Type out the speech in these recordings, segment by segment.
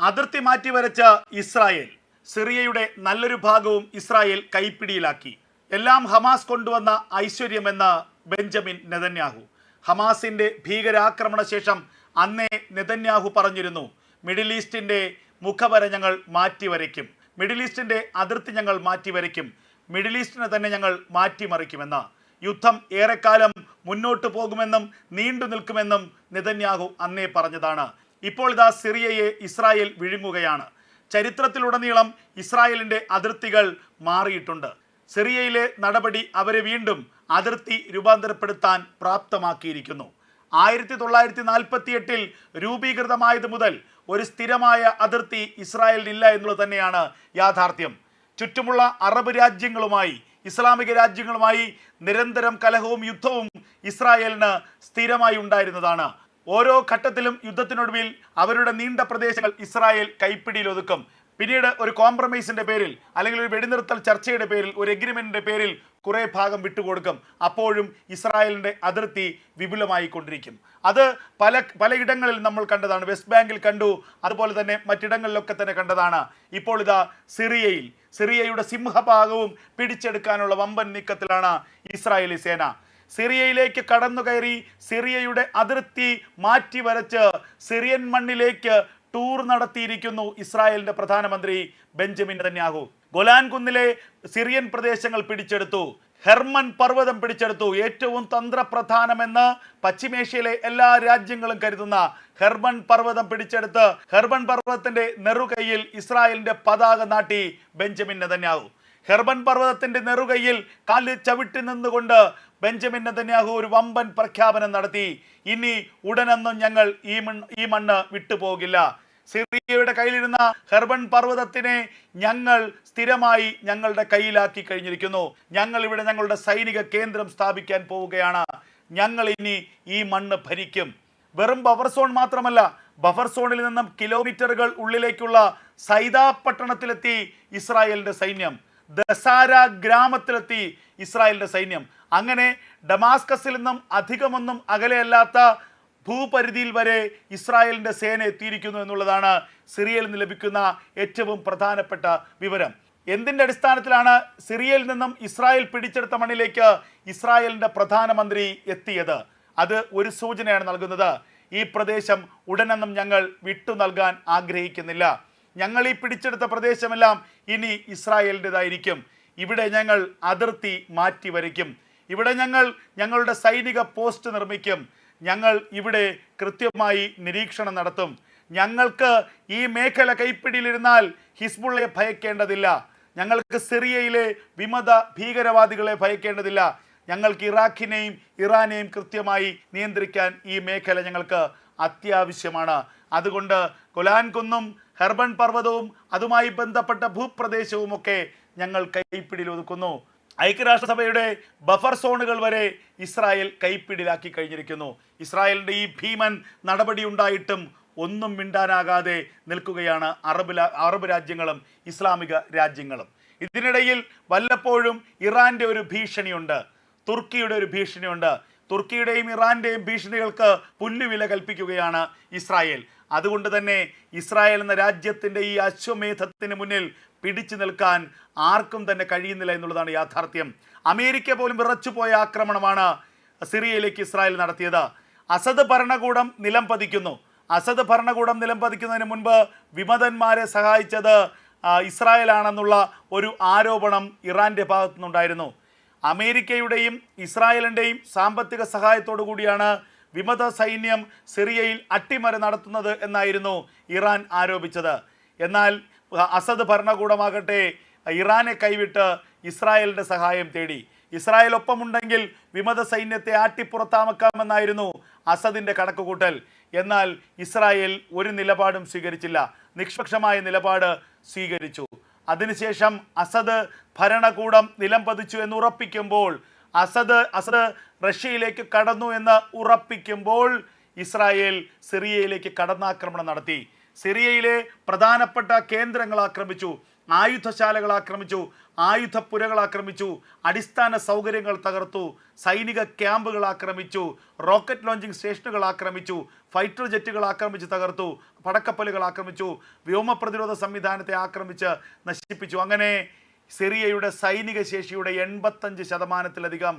അതിർത്തി മാറ്റി വരച്ച ഇസ്രായേൽ സിറിയയുടെ നല്ലൊരു ഭാഗവും ഇസ്രായേൽ കൈപ്പിടിയിലാക്കി. എല്ലാം ഹമാസ് കൊണ്ടുവന്ന ഐശ്വര്യമെന്ന് ബെഞ്ചമിൻ നെതന്യാഹു. ഹമാസിന്റെ ഭീകരാക്രമണ ശേഷം അന്നേ നെതന്യാഹു പറഞ്ഞിരുന്നു മിഡിൽ ഈസ്റ്റിന്റെ മുഖവര ഞങ്ങൾ മാറ്റിവരയ്ക്കും. മിഡിൽ ഈസ്റ്റിന്റെ അതിർത്തി ഞങ്ങൾ മാറ്റിവരയ്ക്കും. മിഡിൽ ഈസ്റ്റിനെ തന്നെ ഞങ്ങൾ മാറ്റിമറിക്കുമെന്ന്. യുദ്ധം ഏറെക്കാലം മുന്നോട്ട് പോകുമെന്നും നീണ്ടു നിൽക്കുമെന്നും നെതന്യാഹു അന്നേ പറഞ്ഞതാണ്. ഇപ്പോൾ ഇതാ സിറിയയെ ഇസ്രായേൽ വിഴുങ്ങുകയാണ്. ചരിത്രത്തിലുടനീളം ഇസ്രായേലിന്റെ അതിർത്തികൾ മാറിയിട്ടുണ്ട്. സിറിയയിലെ നടപടി അവരെ വീണ്ടും അതിർത്തി രൂപാന്തരപ്പെടുത്താൻ പ്രാപ്തമാക്കിയിരിക്കുന്നു. ആയിരത്തി തൊള്ളായിരത്തി നാൽപ്പത്തി എട്ടിൽ രൂപീകൃതമായത് മുതൽ ഒരു സ്ഥിരമായ അതിർത്തി ഇസ്രായേലിനില്ല എന്നുള്ളത് തന്നെയാണ് യാഥാർത്ഥ്യം. ചുറ്റുമുള്ള അറബ് രാജ്യങ്ങളുമായി ഇസ്ലാമിക രാജ്യങ്ങളുമായി നിരന്തരം കലഹവും യുദ്ധവും ഇസ്രായേലിന് സ്ഥിരമായി ഉണ്ടായിരുന്നതാണ്. ഓരോ ഘട്ടത്തിലും യുദ്ധത്തിനൊടുവിൽ അവരുടെ നീണ്ട പ്രദേശങ്ങൾ ഇസ്രായേൽ കൈപ്പിടിയിൽ ഒതുക്കും പിന്നീട് ഒരു കോംപ്രമൈസിന്റെ പേരിൽ അല്ലെങ്കിൽ ഒരു വെടിനിർത്തൽ ചർച്ചയുടെ പേരിൽ ഒരു എഗ്രിമെന്റിന്റെ പേരിൽ കുറേ ഭാഗം വിട്ടുകൊടുക്കും. അപ്പോഴും ഇസ്രായേലിന്റെ അതിർത്തി വിപുലമായി കൊണ്ടിരിക്കും അത് പല പലയിടങ്ങളിൽ നമ്മൾ കണ്ടതാണ്. വെസ്റ്റ് ബാങ്കിൽ കണ്ടു. അതുപോലെ തന്നെ മറ്റിടങ്ങളിലൊക്കെ തന്നെ കണ്ടതാണ്. ഇപ്പോൾ ഇതാ സിറിയയിൽ. സിറിയയുടെ സിംഹഭാഗവും പിടിച്ചെടുക്കാനുള്ള വമ്പൻ നീക്കത്തിലാണ് ഇസ്രായേലി സേന. സിറിയയിലേക്ക് കടന്നു കയറി സിറിയയുടെ അതിർത്തി മാറ്റി വരച്ച് സിറിയൻ മണ്ണിലേക്ക് ടൂർ നടത്തിയിരിക്കുന്നു ഇസ്രായേലിന്റെ പ്രധാനമന്ത്രി ബെഞ്ചമിൻ നെതന്യാഹു. ഗൊലാൻ കുന്നിലെ സിറിയൻ പ്രദേശങ്ങൾ പിടിച്ചെടുത്തു. ഹെർമൻ പർവതം പിടിച്ചെടുത്തു. ഏറ്റവും തന്ത്രപ്രധാനമെന്ന് പശ്ചിമേഷ്യയിലെ എല്ലാ രാജ്യങ്ങളും കരുതുന്ന ഹെർമൻ പർവതം പിടിച്ചെടുത്ത് ഹെർമൻ പർവതത്തിന്റെ നെറുകയിൽ ഇസ്രായേലിന്റെ പതാക നാട്ടി ബെഞ്ചമിൻ നെതന്യാഹു. ഹെർബൻ പർവതത്തിന്റെ നെറുകയിൽ കാൽ ചവിട്ടി നിന്നുകൊണ്ട് ബെഞ്ചമിൻ നെതന്യാഹു ഒരു വമ്പൻ പ്രഖ്യാപനം നടത്തി. ഇനി ഉടനൊന്നും ഞങ്ങൾ ഈ മൺ ഈ മണ്ണ് വിട്ടുപോകില്ല. സിറിയയുടെ കയ്യിലിരുന്ന ഹെർബൻ പർവതത്തിനെ ഞങ്ങൾ സ്ഥിരമായി ഞങ്ങളുടെ കയ്യിലാക്കി കഴിഞ്ഞിരിക്കുന്നു. ഞങ്ങൾ ഇവിടെ ഞങ്ങളുടെ സൈനിക കേന്ദ്രം സ്ഥാപിക്കാൻ പോവുകയാണ്. ഞങ്ങൾ ഇനി ഈ മണ്ണ് ഭരിക്കും. വെറും ബഫർ സോൺ മാത്രമല്ല ബഫർ സോണിൽ നിന്നും കിലോമീറ്ററുകൾ ഉള്ളിലേക്കുള്ള സൈദാ പട്ടണത്തിലെത്തി ഇസ്രായേലിന്റെ സൈന്യം. ദസാര ഗ്രാമത്തിലെത്തി ഇസ്രായേലിന്റെ സൈന്യം. അങ്ങനെ ഡമാസ്കസിൽ നിന്നും അധികമൊന്നും അകലെയല്ലാത്ത ഭൂപരിധിയിൽ വരെ ഇസ്രായേലിന്റെ സേന എത്തിയിരിക്കുന്നു എന്നുള്ളതാണ് സിറിയയിൽ നിന്ന് ലഭിക്കുന്ന ഏറ്റവും പ്രധാനപ്പെട്ട വിവരം. എന്തിന്റെ അടിസ്ഥാനത്തിലാണ് സിറിയയിൽ നിന്നും ഇസ്രായേൽ പിടിച്ചെടുത്ത മണ്ണിലേക്ക് ഇസ്രായേലിന്റെ പ്രധാനമന്ത്രി എത്തിയത്? അത് ഒരു സൂചനയാണ് നൽകുന്നത്. ഈ പ്രദേശം ഉടനെന്നും ഞങ്ങൾ വിട്ടു നൽകാൻ ആഗ്രഹിക്കുന്നില്ല. ഞങ്ങൾ ഈ പിടിച്ചെടുത്ത പ്രദേശമെല്ലാം ഇനി ഇസ്രായേലിന്റെതായിരിക്കും. ഇവിടെ ഞങ്ങൾ അതിർത്തി മാറ്റി വരയ്ക്കും. ഇവിടെ ഞങ്ങൾ ഞങ്ങളുടെ സൈനിക പോസ്റ്റ് നിർമ്മിക്കും. ഞങ്ങൾ ഇവിടെ കൃത്യമായി നിരീക്ഷണം നടത്തും. ഞങ്ങൾക്ക് ഈ മേഖല കൈപ്പിടിയിലിരുന്നാൽ ഹിസ്ബുള്ളയെ ഭയക്കേണ്ടതില്ല. ഞങ്ങൾക്ക് സിറിയയിലെ വിമത ഭീകരവാദികളെ ഭയക്കേണ്ടതില്ല. ഞങ്ങൾക്ക് ഇറാഖിനെയും ഇറാനെയും കൃത്യമായി നിയന്ത്രിക്കാൻ ഈ മേഖല ഞങ്ങൾക്ക് അത്യാവശ്യമാണ്. അതുകൊണ്ട് കൊലാൻ കുന്നും ഹെർബൺ പർവതവും അതുമായി ബന്ധപ്പെട്ട ഭൂപ്രദേശവും ഒക്കെ ഞങ്ങൾ കൈപ്പിടിയിൽ ഒതുക്കുന്നു ഐക്യരാഷ്ട്രസഭയുടെ ബഫർ സോണുകൾ വരെ ഇസ്രായേൽ കൈപ്പിടിയിലാക്കി കഴിഞ്ഞിരിക്കുന്നു. ഇസ്രായേലിന്റെ ഈ ഭീമൻ നടപടി ഉണ്ടായിട്ടും ഒന്നും മിണ്ടാനാകാതെ നിൽക്കുകയാണ് അറബ് അറബ് രാജ്യങ്ങളും ഇസ്ലാമിക രാജ്യങ്ങളും. ഇതിനിടയിൽ വല്ലപ്പോഴും ഇറാന്റെ ഒരു ഭീഷണിയുണ്ട്. തുർക്കിയുടെ ഒരു ഭീഷണിയുണ്ട്. തുർക്കിയുടെയും ഇറാന്റെയും ഭീഷണികൾക്ക് പുല്ലുവില കൽപ്പിക്കുകയാണ് ഇസ്രായേൽ. അതുകൊണ്ട് തന്നെ ഇസ്രായേൽ എന്ന രാജ്യത്തിന്റെ ഈ അശ്വമേധത്തിന് മുന്നിൽ പിടിച്ചു നിൽക്കാൻ ആർക്കും തന്നെ കഴിയുന്നില്ല എന്നുള്ളതാണ് യാഥാർത്ഥ്യം. അമേരിക്ക പോലും വിറച്ചുപോയ ആക്രമണമാണ് സിറിയയിലേക്ക് ഇസ്രായേൽ നടത്തിയത്. അസദ് ഭരണകൂടം നിലം പതിക്കുന്നു. അസദ് ഭരണകൂടം നിലം പതിക്കുന്നതിന് മുൻപ് വിമതന്മാരെ സഹായിച്ചത് ഇസ്രായേലാണെന്നുള്ള ഒരു ആരോപണം ഇറാന്റെ ഭാഗത്തുനിന്നുണ്ടായിരുന്നു. അമേരിക്കയുടെയും ഇസ്രായേലിന്റെയും സാമ്പത്തിക സഹായത്തോടു കൂടിയാണ് വിമത സൈന്യം സിറിയയിൽ അട്ടിമറി നടത്തുന്നത് എന്നായിരുന്നു ഇറാൻ ആരോപിച്ചത്. എന്നാൽ അസദ് ഭരണകൂടമാകട്ടെ ഇറാനെ കൈവിട്ട് ഇസ്രായേലിന്റെ സഹായം തേടി. ഇസ്രായേൽ ഒപ്പമുണ്ടെങ്കിൽ വിമത സൈന്യത്തെ ആട്ടിപ്പുറത്താമക്കാമെന്നായിരുന്നു അസദിന്റെ കണക്കുകൂട്ടൽ. എന്നാൽ ഇസ്രായേൽ ഒരു നിലപാടും സ്വീകരിച്ചില്ല. നിഷ്പക്ഷമായ നിലപാട് സ്വീകരിച്ചു. അതിനുശേഷം അസദ് ഭരണകൂടം നിലം പതിച്ചു എന്ന് ഉറപ്പിക്കുമ്പോൾ അസദ് അസദ് റഷ്യയിലേക്ക് കടന്നു എന്ന് ഉറപ്പിക്കുമ്പോൾ ഇസ്രായേൽ സിറിയയിലേക്ക് കടന്നാക്രമണം നടത്തി. സിറിയയിലെ പ്രധാനപ്പെട്ട കേന്ദ്രങ്ങൾ ആക്രമിച്ചു ആയുധശാലകൾ ആക്രമിച്ചു ആയുധപ്പുരകൾ ആക്രമിച്ചു അടിസ്ഥാന സൗകര്യങ്ങൾ തകർത്തു സൈനിക ക്യാമ്പുകൾ ആക്രമിച്ചു റോക്കറ്റ് ലോഞ്ചിങ് സ്റ്റേഷനുകൾ ആക്രമിച്ചു ഫൈറ്റർ ജെറ്റുകൾ ആക്രമിച്ച് തകർത്തു പടക്കപ്പലുകൾ ആക്രമിച്ചു വ്യോമ പ്രതിരോധ സംവിധാനത്തെ ആക്രമിച്ച് നശിപ്പിച്ചു. അങ്ങനെ സിറിയയുടെ സൈനിക ശേഷിയുടെ എൺപത്തഞ്ച് ശതമാനത്തിലധികം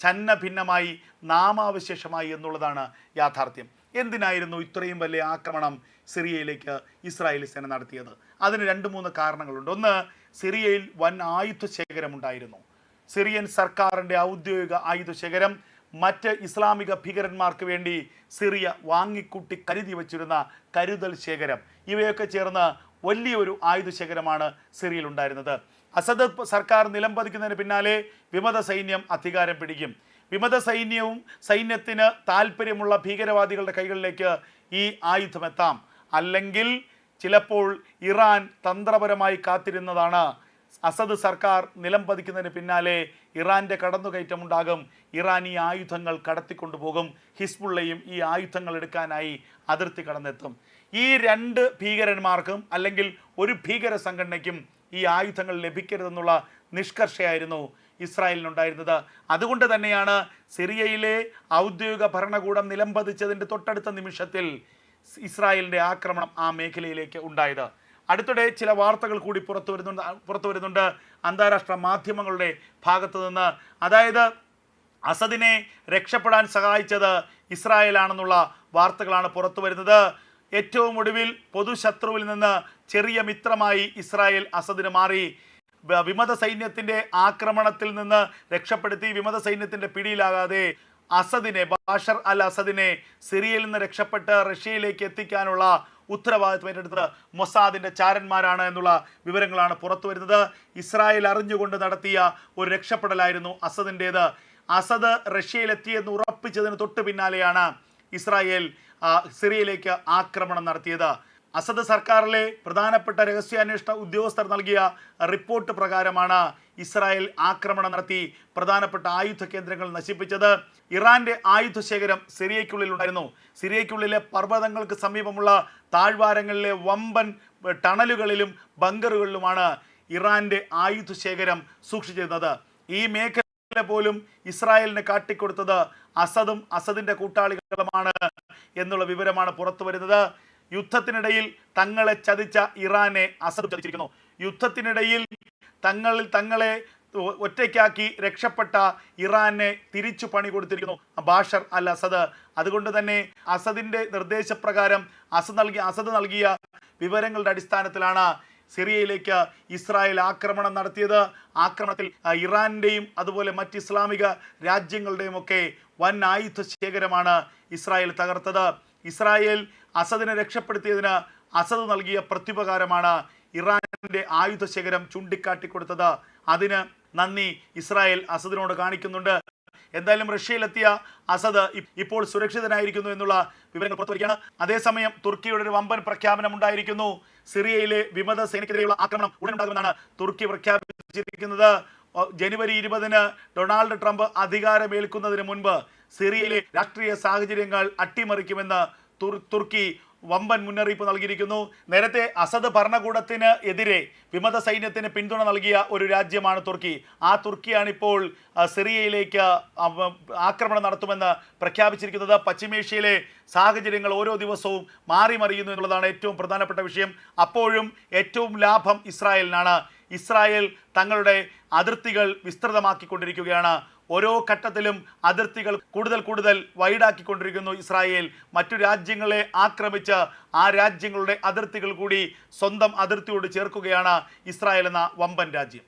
ഛന്ന ഭിന്നമായി നാമാവശേഷമായി എന്നുള്ളതാണ് യാഥാർത്ഥ്യം. എന്തിനായിരുന്നു ഇത്രയും വലിയ ആക്രമണം സിറിയയിലേക്ക് ഇസ്രായേൽ സേന നടത്തിയത്? അതിന് രണ്ട് മൂന്ന് കാരണങ്ങളുണ്ട്. ഒന്ന് സിറിയയിൽ വൻ ആയുധ ശേഖരമുണ്ടായിരുന്നു സിറിയൻ സർക്കാരിന്റെ ഔദ്യോഗിക ആയുധ ശേഖരം മറ്റ് ഇസ്ലാമിക ഭീകരന്മാർക്ക് വേണ്ടി സിറിയ വാങ്ങിക്കൂട്ടി കരുതി വച്ചിരുന്ന കരുതൽ ശേഖരം. ഇവയൊക്കെ ചേർന്ന് വലിയൊരു ആയുധ ശേഖരമാണ് സിറിയയിൽ ഉണ്ടായിരുന്നത് അസദ് സർക്കാർ നിലംപതിക്കുന്നതിന് പിന്നാലെ വിമത സൈന്യം അധികാരം പിടിക്കും. വിമത സൈന്യവും സൈന്യത്തിന് താല്പര്യമുള്ള ഭീകരവാദികളുടെ കൈകളിലേക്ക് ഈ ആയുധമെത്താം. അല്ലെങ്കിൽ ചിലപ്പോൾ ഇറാൻ തന്ത്രപരമായി കാത്തിരുന്നതാണ്. അസദ് സർക്കാർ നിലം പതിക്കുന്നതിന് പിന്നാലെ ഇറാന്റെ കടന്നുകയറ്റമുണ്ടാകും ഇറാൻ ഈ ആയുധങ്ങൾ കടത്തിക്കൊണ്ടുപോകും ഹിസ്ബുള്ളയും ഈ ആയുധങ്ങൾ എടുക്കാനായി അതിർത്തി കടന്നെത്തും. ഈ രണ്ട് ഭീകരന്മാർക്കും അല്ലെങ്കിൽ ഒരു ഭീകര സംഘടനയ്ക്കും ഈ ആയുധങ്ങൾ ലഭിക്കരുതെന്നുള്ള നിഷ്കർഷയായിരുന്നു ഇസ്രായേലിനുണ്ടായിരുന്നത്. അതുകൊണ്ട് തന്നെയാണ് സിറിയയിലെ ഔദ്യോഗിക ഭരണകൂടം നിലംപതിച്ചതിന്റെ തൊട്ടടുത്ത നിമിഷത്തിൽ ഇസ്രായേലിന്റെ ആക്രമണം ആ മേഖലയിലേക്ക് ഉണ്ടായത്. അടുത്തിടെ ചില വാർത്തകൾ കൂടി പുറത്തു വരുന്നുണ്ട് പുറത്തു വരുന്നുണ്ട്. അന്താരാഷ്ട്ര മാധ്യമങ്ങളുടെ ഭാഗത്തു നിന്ന്. അതായത് അസദിനെ രക്ഷപ്പെടാൻ സഹായിച്ചത് ഇസ്രായേലാണെന്നുള്ള വാർത്തകളാണ് പുറത്തു വരുന്നത്. ഏറ്റവും ഒടുവിൽ പൊതുശത്രുവിൽ നിന്ന് ചെറിയ മിത്രമായി ഇസ്രായേൽ അസദിന് മാറി. വിമത സൈന്യത്തിന്റെ ആക്രമണത്തിൽ നിന്ന് രക്ഷപ്പെടുത്തി വിമത സൈന്യത്തിന്റെ പിടിയിലാകാതെ അസദിനെ ബാഷർ അൽ അസദിനെ സിറിയയിൽ നിന്ന് രക്ഷപ്പെട്ട് റഷ്യയിലേക്ക് എത്തിക്കാനുള്ള ഉത്തരവാദിത്വം ഏറ്റെടുത്തത് മൊസാദിന്റെ ചാരന്മാരാണ് എന്നുള്ള വിവരങ്ങളാണ് പുറത്തു വരുന്നത്. ഇസ്രായേൽ അറിഞ്ഞുകൊണ്ട് നടത്തിയ ഒരു രക്ഷപ്പെടലായിരുന്നു അസദിന്റേത് അസദ് റഷ്യയിലെത്തിയെന്ന് ഉറപ്പിച്ചതിന് തൊട്ടു പിന്നാലെയാണ് ഇസ്രായേൽ സിറിയയിലേക്ക് ആക്രമണം നടത്തിയത്. അസദ് സർക്കാരിലെ പ്രധാനപ്പെട്ട രഹസ്യാന്വേഷണ ഉദ്യോഗസ്ഥർ നൽകിയ റിപ്പോർട്ട് പ്രകാരമാണ് ഇസ്രായേൽ ആക്രമണം നടത്തി പ്രധാനപ്പെട്ട ആയുധ കേന്ദ്രങ്ങൾ നശിപ്പിച്ചത്. ഇറാന്റെ ആയുധ ശേഖരം സിറിയയ്ക്കുള്ളിൽ ഉണ്ടായിരുന്നു. സിറിയയ്ക്കുള്ളിലെ പർവതങ്ങൾക്ക് സമീപമുള്ള താഴ്വാരങ്ങളിലെ വമ്പൻ ടണലുകളിലും ബങ്കറുകളിലുമാണ് ഇറാന്റെ ആയുധ ശേഖരം സൂക്ഷിച്ചിരുന്നത് ഈ മേഖല പോലും ഇസ്രായേലിന് കാട്ടിക്കൊടുത്തത് അസദും അസദിന്റെ കൂട്ടാളികളുമാണ് എന്നുള്ള വിവരമാണ് പുറത്തു വരുന്നത് യുദ്ധത്തിനിടയിൽ തങ്ങളെ ചതിച്ച ഇറാനെ അസദ് ചതിച്ചിരിക്കുന്നു. യുദ്ധത്തിനിടയിൽ തങ്ങളിൽ തങ്ങളെ ഒറ്റയ്ക്കാക്കി രക്ഷപ്പെട്ട ഇറാനെ തിരിച്ചു പണി കൊടുത്തിരിക്കുന്നു ബാഷർ അൽ അസദ്. അതുകൊണ്ട് തന്നെ അസദിന്റെ നിർദ്ദേശപ്രകാരം അസദ് നൽകിയ അസദ് നൽകിയ വിവരങ്ങളുടെ അടിസ്ഥാനത്തിലാണ് സിറിയയിലേക്ക് ഇസ്രായേൽ ആക്രമണം നടത്തിയത്. ആക്രമണത്തിൽ ഇറാന്റെയും അതുപോലെ മറ്റ് ഇസ്ലാമിക രാജ്യങ്ങളുടെയും ഒക്കെ വൻ ആയുധ ശേഖരമാണ് ഇസ്രായേൽ തകർത്തത്. ഇസ്രായേൽ അസദിനെ രക്ഷപ്പെടുത്തിയതിന് അസദ് നൽകിയ പ്രത്യുപകാരമാണ് ഇറാന്റെ ആയുധ ശേഖരം ചൂണ്ടിക്കാട്ടിക്കൊടുത്തത്. അതിന് നന്ദി ഇസ്രായേൽ അസദിനോട് കാണിക്കുന്നുണ്ട്. എന്തായാലും റഷ്യയിലെത്തിയ അസദ് ഇപ്പോൾ സുരക്ഷിതനായിരിക്കുന്നു എന്നുള്ള വിവരങ്ങൾ പുറത്തുവരികയാണ്. അതേസമയം തുർക്കിയുടെ ഒരു വമ്പൻ പ്രഖ്യാപനം ഉണ്ടായിരിക്കുന്നു. സിറിയയിലെ വിമത സേനയ്ക്കെതിരെയുള്ള ആക്രമണം ഉടൻ ഉണ്ടാകുമെന്നാണ് തുർക്കി പ്രഖ്യാപിച്ചിരിക്കുന്നത്. ജനുവരി ഇരുപതിന് ഡൊണാൾഡ് ട്രംപ് അധികാരമേൽക്കുന്നതിന് മുൻപ് സിറിയയിലെ രാഷ്ട്രീയ സാഹചര്യങ്ങൾ അട്ടിമറിക്കുമെന്ന് തുർക്കി വമ്പൻ മുന്നറിയിപ്പ് നൽകിയിരിക്കുന്നു. നേരത്തെ അസദ് ഭരണകൂടത്തിന് എതിരെ വിമത സൈന്യത്തിന് പിന്തുണ നൽകിയ ഒരു രാജ്യമാണ് തുർക്കി. ആ തുർക്കിയാണ് ഇപ്പോൾ സിറിയയിലേക്ക് ആക്രമണം നടത്തുമെന്ന് പ്രഖ്യാപിച്ചിരിക്കുന്നത്. പശ്ചിമേഷ്യയിലെ സാഹചര്യങ്ങൾ ഓരോ ദിവസവും മാറി മറിയുന്നു എന്നുള്ളതാണ് ഏറ്റവും പ്രധാനപ്പെട്ട വിഷയം. അപ്പോഴും ഏറ്റവും ലാഭം ഇസ്രായേലിനാണ്. ഇസ്രായേൽ തങ്ങളുടെ അതിർത്തികൾ വിസ്തൃതമാക്കിക്കൊണ്ടിരിക്കുകയാണ്. ഓരോ ഘട്ടത്തിലും അതിർത്തികൾ കൂടുതൽ കൂടുതൽ വൈഡാക്കിക്കൊണ്ടിരിക്കുന്നു ഇസ്രായേൽ. മറ്റു രാജ്യങ്ങളെ ആക്രമിച്ച് ആ രാജ്യങ്ങളുടെ അതിർത്തികൾ കൂടി സ്വന്തം അതിർത്തിയോട് ചേർക്കുകയാണ് ഇസ്രായേൽ എന്ന വമ്പൻ രാജ്യം.